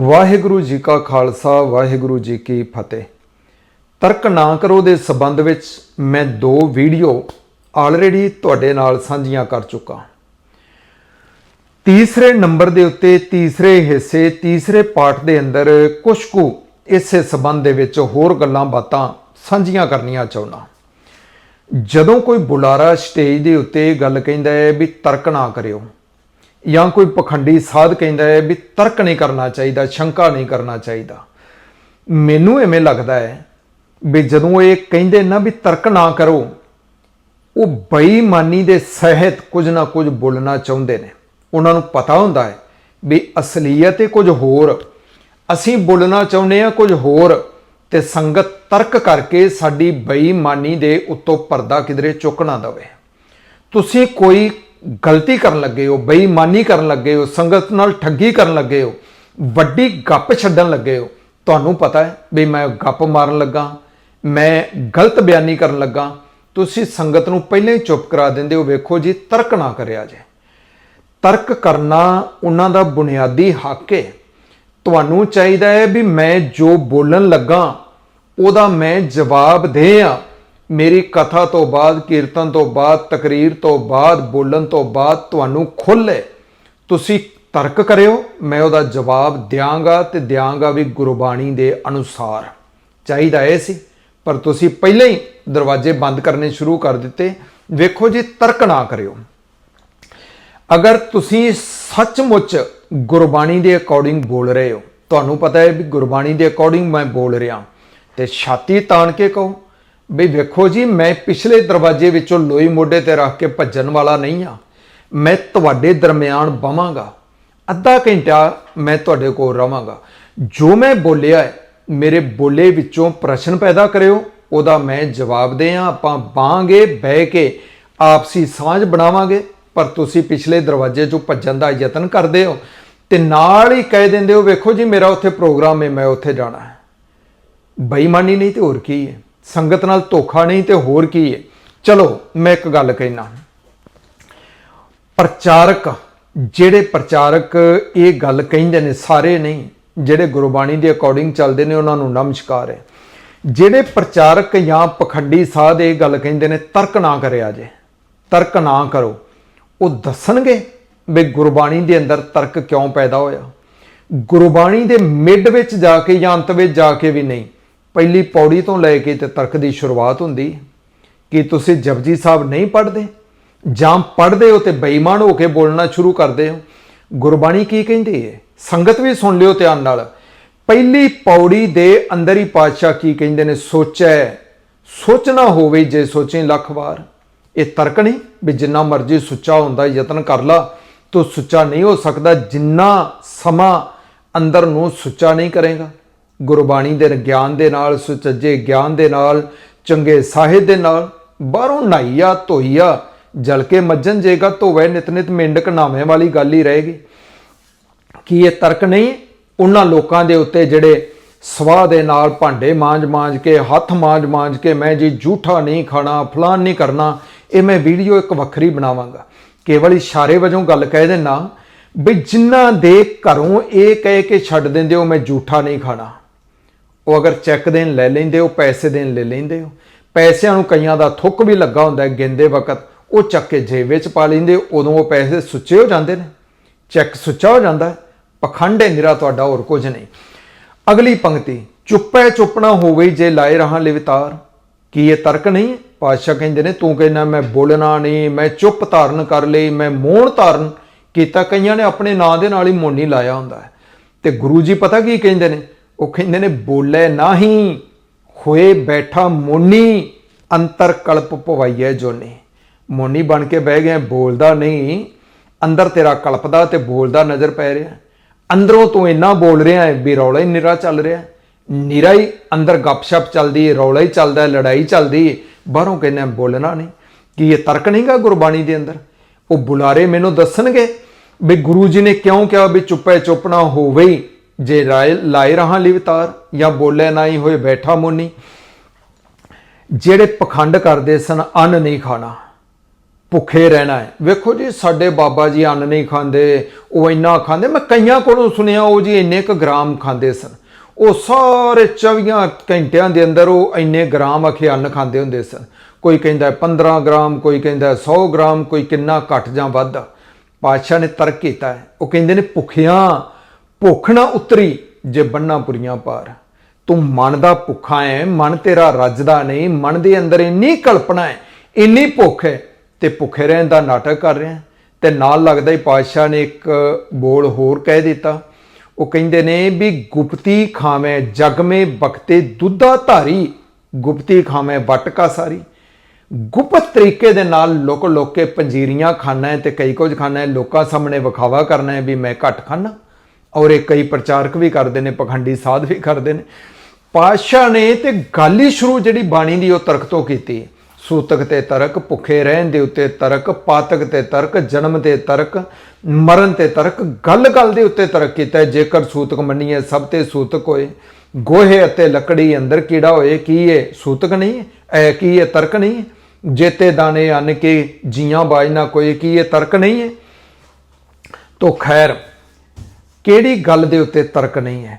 ਵਾਹਿਗੁਰੂ ਜੀ ਕਾ ਖਾਲਸਾ, ਵਾਹਿਗੁਰੂ ਜੀ ਕੀ ਫਤਿਹ। ਤਰਕ ਨਾ ਕਰੋ ਦੇ ਸਬੰਧ ਵਿੱਚ ਮੈਂ ਦੋ ਵੀਡੀਓ ਆਲਰੇਡੀ ਤੁਹਾਡੇ ਨਾਲ ਸਾਂਝੀਆਂ ਕਰ ਚੁੱਕਾ। ਤੀਸਰੇ ਨੰਬਰ ਦੇ ਉੱਤੇ, ਤੀਸਰੇ ਹਿੱਸੇ, ਤੀਸਰੇ ਪਾਠ ਦੇ ਅੰਦਰ ਕੁਝ ਕੁ ਇਸੇ ਸਬੰਧ ਦੇ ਵਿੱਚ ਹੋਰ ਗੱਲਾਂ ਬਾਤਾਂ ਸਾਂਝੀਆਂ ਕਰਨੀਆਂ ਚਾਹੁੰਦਾ। ਜਦੋਂ ਕੋਈ ਬੁਲਾਰਾ ਸਟੇਜ ਦੇ ਉੱਤੇ ਗੱਲ ਕਹਿੰਦਾ ਹੈ ਵੀ ਤਰਕ ਨਾ ਕਰਿਓ ਜਾਂ ਕੋਈ ਪਖੰਡੀ ਸਾਧ ਕਹਿੰਦਾ ਹੈ ਵੀ ਤਰਕ ਨਹੀਂ ਕਰਨਾ ਚਾਹੀਦਾ, ਸ਼ੰਕਾ ਨਹੀਂ ਕਰਨਾ ਚਾਹੀਦਾ। ਮੈਨੂੰ ਐਵੇਂ ਲੱਗਦਾ ਹੈ ਵੀ ਜਦੋਂ ਇਹ ਕਹਿੰਦੇ ਨਾ ਵੀ ਤਰਕ ਨਾ ਕਰੋ, ਉਹ ਬੇਈਮਾਨੀ ਦੇ ਸਹਿਤ ਕੁਝ ਨਾ ਕੁਝ ਬੋਲਣਾ ਚਾਹੁੰਦੇ ਨੇ। ਉਹਨਾਂ ਨੂੰ ਪਤਾ ਹੁੰਦਾ ਹੈ ਵੀ ਅਸਲੀਅਤ ਇਹ ਕੁਝ ਹੋਰ, ਅਸੀਂ ਬੋਲਣਾ ਚਾਹੁੰਦੇ ਆ ਕੁਝ ਹੋਰ ਤੇ ਸੰਗਤ ਤਰਕ ਕਰਕੇ ਸਾਡੀ ਬੇਈਮਾਨੀ ਦੇ ਉੱਤੋਂ ਪਰਦਾ ਕਿਧਰੇ ਚੁੱਕ ਨਾ ਦਵੇ। ਤੁਸੀਂ ਕੋਈ ਗਲਤੀ ਕਰਨ ਲੱਗੇ ਹੋ, ਬੇਈਮਾਨੀ ਕਰਨ ਲੱਗੇ ਹੋ, ਸੰਗਤ ਨਾਲ ਠੱਗੀ ਕਰਨ ਲੱਗੇ ਹੋ, ਵੱਡੀ ਗੱਪ ਛੱਡਣ ਲੱਗੇ ਹੋ, ਤੁਹਾਨੂੰ ਪਤਾ ਹੈ ਵੀ ਮੈਂ ਗੱਪ ਮਾਰਨ ਲੱਗਾ, ਮੈਂ ਗਲਤ ਬਿਆਨੀ ਕਰਨ ਲੱਗਾ। ਤੁਸੀਂ ਸੰਗਤ ਨੂੰ ਪਹਿਲਾਂ ਹੀ ਚੁੱਪ ਕਰਾ ਦਿੰਦੇ ਹੋ, ਵੇਖੋ ਜੀ, ਤਰਕ ਨਾ ਕਰਿਆ ਜੇ ਤਰਕ ਕਰਨਾ ਉਹਨਾਂ ਦਾ ਬੁਨਿਆਦੀ ਹੱਕ ਹੈ। ਤੁਹਾਨੂੰ ਚਾਹੀਦਾ ਹੈ ਵੀ ਮੈਂ ਜੋ ਬੋਲਣ ਲੱਗਾ, ਉਹਦਾ ਮੈਂ ਜਵਾਬ ਦੇ ਆ ਮੇਰੀ ਕਥਾ ਤੋਂ ਬਾਅਦ, ਕੀਰਤਨ ਤੋਂ ਬਾਅਦ, ਤਕਰੀਰ ਤੋਂ ਬਾਅਦ, ਬੋਲਣ ਤੋਂ ਬਾਅਦ ਤੁਹਾਨੂੰ ਖੁੱਲੇ ਤੁਸੀਂ ਤਰਕ ਕਰਿਓ, ਮੈਂ ਉਹਦਾ ਜਵਾਬ ਦਿਆਂਗਾ ਤੇ ਦਿਆਂਗਾ ਵੀ ਗੁਰਬਾਣੀ ਦੇ ਅਨੁਸਾਰ। ਚਾਹੀਦਾ ਇਹ ਸੀ। ਪਰ ਤੁਸੀਂ ਪਹਿਲਾਂ ਹੀ ਦਰਵਾਜ਼ੇ ਬੰਦ ਕਰਨੇ ਸ਼ੁਰੂ ਕਰ ਦਿੱਤੇ। ਵੇਖੋ ਜੀ, ਤਰਕ ਨਾ ਕਰਿਓ। ਅਗਰ ਤੁਸੀਂ ਸੱਚਮੁੱਚ ਗੁਰਬਾਣੀ ਦੇ ਅਕੋਰਡਿੰਗ ਬੋਲ ਰਹੇ ਹੋ, ਤੁਹਾਨੂੰ ਪਤਾ ਹੈ ਵੀ ਗੁਰਬਾਣੀ ਦੇ ਅਕੋਰਡਿੰਗ ਮੈਂ ਬੋਲ ਰਿਹਾ। ਤੇ ਛਾਤੀ ਤਾਣ ਕੇ ਕਹੋ। ਵੀ ਵੇਖੋ ਜੀ, ਮੈਂ ਪਿਛਲੇ ਦਰਵਾਜ਼ੇ ਵਿੱਚੋਂ ਲੋਈ ਮੋਢੇ ਤੇ ਰੱਖ ਕੇ ਭੱਜਣ ਵਾਲਾ ਨਹੀਂ ਆ ਮੈਂ ਤੁਹਾਡੇ ਦਰਮਿਆਨ ਬਵਾਂਗਾ ਅੱਧਾ ਘੰਟਾ ਮੈਂ ਤੁਹਾਡੇ ਕੋਲ ਰਵਾਂਗਾ ਜੋ ਮੈਂ ਬੋਲਿਆ ਹੈ, ਮੇਰੇ ਬੋਲੇ ਵਿੱਚੋਂ ਪ੍ਰਸ਼ਨ ਪੈਦਾ ਕਰਿਓ, ਉਹਦਾ ਮੈਂ ਜਵਾਬ ਦੇ ਆ ਆਪਾਂ ਬਾਂਗੇ ਬਹਿ ਕੇ ਆਪਸੀ ਸਾਂਝ ਬਣਾਵਾਂਗੇ, ਪਰ ਤੁਸੀਂ ਪਿਛਲੇ ਦਰਵਾਜ਼ੇ ਚੋਂ ਭੱਜਣ ਦਾ ਯਤਨ ਕਰਦੇ ਹੋ ਤੇ ਨਾਲ ਹੀ ਕਹਿ ਦਿੰਦੇ ਹੋ, ਵੇਖੋ ਜੀ, ਮੇਰਾ ਉੱਥੇ ਪ੍ਰੋਗਰਾਮ ਹੈ, ਮੈਂ ਉੱਥੇ ਜਾਣਾ ਹੈ। ਬੇਈਮਾਨੀ ਨਹੀਂ ਤੇ ਹੋਰ ਕੀ ਹੈ। ਸੰਗਤ ਨਾਲ ਧੋਖਾ ਨਹੀਂ ਤੇ ਹੋਰ ਕੀ ਹੈ? ਚਲੋ, ਮੈਂ ਇੱਕ ਗੱਲ ਕਹਿਣਾ ਪ੍ਰਚਾਰਕ, ਜਿਹੜੇ ਪ੍ਰਚਾਰਕ ਇਹ ਗੱਲ ਕਹਿੰਦੇ ਨੇ, ਸਾਰੇ ਨਹੀਂ, ਜਿਹੜੇ ਗੁਰਬਾਣੀ ਦੇ ਅਕੋਰਡਿੰਗ ਚੱਲਦੇ ਨੇ, ਉਹਨਾਂ ਨੂੰ ਨਮਸਕਾਰ ਹੈ। ਜਿਹੜੇ ਪ੍ਰਚਾਰਕ ਜਾਂ ਪਖੰਡੀ ਸਾਧ ਇਹ ਗੱਲ ਕਹਿੰਦੇ ਨੇ, ਤਰਕ ਨਾ ਕਰਿਆ ਜੇ, ਤਰਕ ਨਾ ਕਰੋ, ਉਹ ਦੱਸਣਗੇ ਵੀ ਗੁਰਬਾਣੀ ਦੇ ਅੰਦਰ ਤਰਕ ਕਿਉਂ ਪੈਦਾ ਹੋਇਆ। ਗੁਰਬਾਣੀ ਦੇ ਮਿੱਡ ਵਿੱਚ ਜਾ ਕੇ ਜਾਂ ਅੰਤ ਵਿੱਚ ਜਾ ਕੇ ਵੀ ਨਹੀਂ ਪਹਿਲੀ ਪੌੜੀ ਤੋਂ ਲੈ ਕੇ ਤੇ ਤਰਕ ਦੀ ਸ਼ੁਰੂਆਤ ਹੁੰਦੀ। ਕਿ ਤੁਸੀਂ ਜਪਜੀ ਸਾਹਿਬ ਨਹੀਂ ਪੜ੍ਹਦੇ? ਜਾਂ ਪੜ੍ਹਦੇ ਹੋ ਤੇ ਬੇਈਮਾਨ ਹੋ ਕੇ ਬੋਲਣਾ ਸ਼ੁਰੂ ਕਰਦੇ ਹੋ? ਗੁਰਬਾਣੀ ਕੀ ਕਹਿੰਦੀ ਹੈ ਸੰਗਤ ਵੀ ਸੁਣ ਲਿਓ ਧਿਆਨ ਨਾਲ। ਪਹਿਲੀ ਪੌੜੀ ਦੇ ਅੰਦਰ ਹੀ ਪਾਤਸ਼ਾਹ ਕੀ ਕਹਿੰਦੇ ਨੇ? ਸੋਚੈ ਸੋਚਣਾ ਹੋਵੇ ਜੇ ਸੋਚੇ ਲੱਖ ਵਾਰ। ਇਹ ਤਰਕ ਨਹੀਂ ਵੀ ਜਿੰਨਾ ਮਰਜ਼ੀ ਸੁੱਚਾ ਹੁੰਦਾ ਯਤਨ ਕਰ ਲਾ, ਤੂੰ ਸੁੱਚਾ ਨਹੀਂ ਹੋ ਸਕਦਾ ਜਿੰਨਾ ਸਮਾਂ ਅੰਦਰ ਨੂੰ ਸੁੱਚਾ ਨਹੀਂ ਕਰੇਗਾ। ਗੁਰਬਾਣੀ ਦੇ ਗਿਆਨ ਦੇ ਨਾਲ, ਸੁਚੱਜੇ ਗਿਆਨ ਦੇ ਨਾਲ, ਚੰਗੇ ਸਾਹਿਤ ਦੇ ਨਾਲ, ਬਾਹਰੋਂ ਨਹਾਈਆ ਧੋਈਆ ਜਲ ਕੇ ਮੱਜਨ ਜੇਗਾ ਧੋਵੇ ਨਿਤ ਨਿਤ ਮੇਂਡਕ ਨਾਵੇਂ ਵਾਲੀ ਗੱਲ ਹੀ ਰਹੇਗੀ। ਕੀ ਇਹ ਤਰਕ ਨਹੀਂ? ਉਹਨਾਂ ਲੋਕਾਂ ਦੇ ਉੱਤੇ ਜਿਹੜੇ ਸਵਾਹ ਦੇ ਨਾਲ ਭਾਂਡੇ ਮਾਂਜ-ਮਾਂਜ ਕੇ, ਹੱਥ ਮਾਂਜ-ਮਾਂਜ ਕੇ, ਮੈਂ ਜੀ ਝੂਠਾ ਨਹੀਂ ਖਾਣਾ, ਫਲਾਨ ਨਹੀਂ ਕਰਨਾ, ਇਹ ਮੈਂ ਵੀਡੀਓ ਇੱਕ ਵੱਖਰੀ ਬਣਾਵਾਂਗਾ। ਕੇਵਲ ਇਸ਼ਾਰੇ ਵਜੋਂ ਗੱਲ ਕਹਿ ਦੇਣਾ ਵੀ ਜਿਨ੍ਹਾਂ ਦੇ ਘਰੋਂ ਇਹ ਕਹਿ ਕੇ ਛੱਡ ਦਿੰਦੇ ਹੋ, ਮੈਂ ਝੂਠਾ ਨਹੀਂ ਖਾਣਾ। ਉਹ ਅਗਰ ਚੈੱਕ ਦੇਣ ਲੈ ਲੈਂਦੇ ਹੋ, ਪੈਸੇ ਦੇਣ ਲੈ ਲੈਂਦੇ ਹੋ, ਪੈਸਿਆਂ ਨੂੰ ਕਈਆਂ ਦਾ ਥੁੱਕ ਵੀ ਲੱਗਾ ਹੁੰਦਾ ਹੈ ਗਿੰਦੇ ਵਕਤ ਉਹ ਚੱਕ ਕੇ ਜੇਬ ਵਿੱਚ ਪਾ ਲੈਂਦੇ, ਉਦੋਂ ਉਹ ਪੈਸੇ ਸੁੱਚੇ ਹੋ ਜਾਂਦੇ ਨੇ, ਚੈੱਕ ਸੁੱਚਾ ਹੋ ਜਾਂਦਾ ਪਖੰਡ ਹੈ ਨਿਰਾ ਤੁਹਾਡਾ ਹੋਰ ਕੁਝ ਨਹੀਂ। ਅਗਲੀ ਪੰਕਤੀ, ਚੁੱਪੈ ਚੁੱਪਣਾ ਹੋਵੇ ਜੇ ਲਾਏ ਰਹਾ ਲਿਵਤਾਰ, ਕੀ ਇਹ ਤਰਕ ਨਹੀਂ? ਪਾਤਸ਼ਾਹ ਕਹਿੰਦੇ ਨੇ, ਤੂੰ ਕਹਿੰਦਾ, ਮੈਂ ਬੋਲਣਾ ਨਹੀਂ, ਮੈਂ ਚੁੱਪ ਧਾਰਨ ਕਰ ਲਈ, ਮੈਂ ਮੋਹਣ ਧਾਰਨ ਕੀਤਾ, ਕਈਆਂ ਨੇ ਆਪਣੇ ਨਾਂ ਦੇ ਨਾਲ ਹੀ ਮੋਨੀ ਲਾਇਆ ਹੁੰਦਾ ਹੈ। ਤੇ ਗੁਰੂ ਜੀ ਪਤਾ ਕੀ ਕਹਿੰਦੇ ਨੇ? ਉਹ ਕਹਿੰਦੇ ਨੇ, ਬੋਲੇ ਨਹੀਂ ਹੋਏ ਬੈਠਾ ਮੋਨੀ, ਅੰਤਰ ਕਲਪ ਪਵਾਈਐ ਜੋਨੀ। ਮੋਨੀ ਬਣ ਕੇ ਬਹਿ ਗਿਆ, ਬੋਲਦਾ ਨਹੀਂ, ਅੰਦਰ ਤੇਰਾ ਕਲਪਦਾ ਤੇ ਬੋਲਦਾ ਨਜ਼ਰ ਪੈ ਰਿਹਾ। ਅੰਦਰੋਂ ਤੂੰ ਇੰਨਾ ਬੋਲ ਰਿਹਾ ਹੈ ਵੀ ਰੌਲਾ ਹੀ ਨਿਰਾ ਚੱਲ ਰਿਹਾ। ਨਿਰਾ ਹੀ ਅੰਦਰ ਗੱਪਸ਼ਪ ਚੱਲਦੀ ਹੈ, ਰੌਲਾ ਹੀ ਚੱਲਦਾ ਹੈ, ਲੜਾਈ ਚੱਲਦੀ ਹੈ। ਬਾਹਰੋਂ ਕਹਿੰਦਾ ਬੋਲਣਾ ਨਹੀਂ। ਕੀ ਇਹ ਤਰਕ ਨਹੀਂਗਾ ਗੁਰਬਾਣੀ ਦੇ ਅੰਦਰ? ਉਹ ਬੁਲਾਰੇ ਮੈਨੂੰ ਦੱਸਣਗੇ ਵੀ ਗੁਰੂ ਜੀ ਨੇ ਕਿਉਂ ਕਿਹਾ ਵੀ ਚੁੱਪੇ ਚੁੱਪਣਾ ਹੋਵੇ ਜੇ ਰਾਏ ਲਾਏ ਰਹਾ ਲਿਵਤਾਰ ਜਾਂ ਬੋਲੇ ਨਾ ਹੀ ਹੋਏ ਬੈਠਾ ਮੋਨੀ, ਜਿਹੜੇ ਪਖੰਡ ਕਰਦੇ ਸਨ, ਅੰਨ ਨਹੀਂ ਖਾਣਾ, ਭੁੱਖੇ ਰਹਿਣਾ ਹੈ। ਵੇਖੋ ਜੀ, ਸਾਡੇ ਬਾਬਾ ਜੀ ਅੰਨ ਨਹੀਂ ਖਾਂਦੇ, ਉਹ ਇੰਨਾ ਖਾਂਦੇ, ਮੈਂ ਕਈਆਂ ਕੋਲੋਂ ਸੁਣਿਆ, ਉਹ ਜੀ ਇੰਨੇ ਕ ਗ੍ਰਾਮ ਖਾਂਦੇ ਸਨ। ਉਹ ਸਾਰੇ 24 ਘੰਟਿਆਂ ਦੇ ਅੰਦਰ ਉਹ ਇੰਨੇ ਗ੍ਰਾਮ ਅਖੇ ਅੰਨ ਖਾਂਦੇ ਹੁੰਦੇ ਸਨ। ਕੋਈ ਕਹਿੰਦਾ 15 ਗ੍ਰਾਮ, ਕੋਈ ਕਹਿੰਦਾ 100 ਗ੍ਰਾਮ, ਕੋਈ ਕਿੰਨਾ ਘੱਟ ਜਾਂ ਵੱਧ। ਪਾਤਸ਼ਾਹ ਨੇ ਤਰਕ ਕੀਤਾ ਹੈ। ਉਹ ਕਹਿੰਦੇ ਨੇ, ਭੁੱਖਿਆਂ ਭੁੱਖ ਨਾ ਉਤਰੀ ਜੇ ਬੰਨਾ ਪੁਰੀਆਂ ਪਾਰ। ਤੂੰ ਮਨ ਦਾ ਭੁੱਖਾ ਹੈ ਮਨ ਤੇਰਾ ਰੱਜਦਾ ਨਹੀਂ, ਮਨ ਦੇ ਅੰਦਰ ਇੰਨੀ ਕਲਪਨਾ ਹੈ ਇੰਨੀ ਭੁੱਖ ਹੈ ਤੇ ਭੁੱਖੇ ਰਹਿਣ ਦਾ ਨਾਟਕ ਕਰ ਰਿਹਾ। ਹੈ। ਤੇ ਨਾਲ ਲੱਗਦਾ ਹੀ ਪਾਤਸ਼ਾਹ ਨੇ ਇੱਕ ਬੋਲ ਹੋਰ ਕਹਿ ਦਿੱਤਾ। ਉਹ ਕਹਿੰਦੇ ਨੇ ਵੀ ਗੁਪਤੀ ਖਾਵੇਂ ਜਗ ਮੇ ਬਖਤੇ ਦੁੱਧਾ ਧਾਰੀ, ਗੁਪਤੀ ਖਾਵੇਂ ਵਟਕਾ ਸਾਰੀ। ਗੁਪਤ ਤਰੀਕੇ ਦੇ ਨਾਲ ਲੋਕ ਲੁਕ ਪੰਜੀਰੀਆਂ ਖਾਣਾ ਹੈ ਤੇ ਕਈ ਕੁਝ ਖਾਣਾ ਹੈ ਲੋਕਾਂ ਸਾਹਮਣੇ ਵਿਖਾਵਾ ਕਰਨਾ ਹੈ ਵੀ ਮੈਂ ਘੱਟ ਖਾਣਾ ਔਰ ਇਹ ਕਈ ਪ੍ਰਚਾਰਕ ਵੀ ਕਰਦੇ ਨੇ, ਪਖੰਡੀ ਸਾਧ ਵੀ ਕਰਦੇ ਨੇ। ਪਾਤਸ਼ਾਹ ਨੇ ਤੇ ਗੱਲ ਹੀ ਸ਼ੁਰੂ ਜਿਹੜੀ ਬਾਣੀ ਦੀ ਉਹ ਤਰਕ ਤੋਂ ਕੀਤੀ। ਸੂਤਕ ਤੇ ਤਰਕ, ਭੁੱਖੇ ਰਹਿਣ ਦੇ ਉੱਤੇ ਤਰਕ, ਪਾਤਕ ਤੇ ਤਰਕ, ਜਨਮ ਤੇ ਤਰਕ, ਮਰਨ ਤੇ ਤਰਕ, ਗੱਲ ਗੱਲ ਦੇ ਉੱਤੇ ਤਰਕ ਕੀਤਾ। ਜੇਕਰ ਸੂਤਕ ਮੰਨੀਏ, ਸਭ ਤੇ ਸੂਤਕ ਹੋਏ। ਗੋਹੇ ਅਤੇ ਲੱਕੜੀ ਅੰਦਰ ਕੀੜਾ ਹੋਏ, ਕੀ ਇਹ ਸੂਤਕ ਨਹੀਂ? ਹੈ ਐ ਕੀ ਇਹ ਤਰਕ ਨਹੀਂ? ਜੇਤੇ ਦਾਣੇ ਅੰਨ ਕੇ ਜੀਆਂ ਬਾਜਨਾ ਕੋਈ, ਕੀ ਇਹ ਤਰਕ ਨਹੀਂ? ਹੈ ਤੋ ਖੈਰ ਕਿਹੜੀ ਗੱਲ ਦੇ ਉੱਤੇ ਤਰਕ ਨਹੀਂ ਹੈ?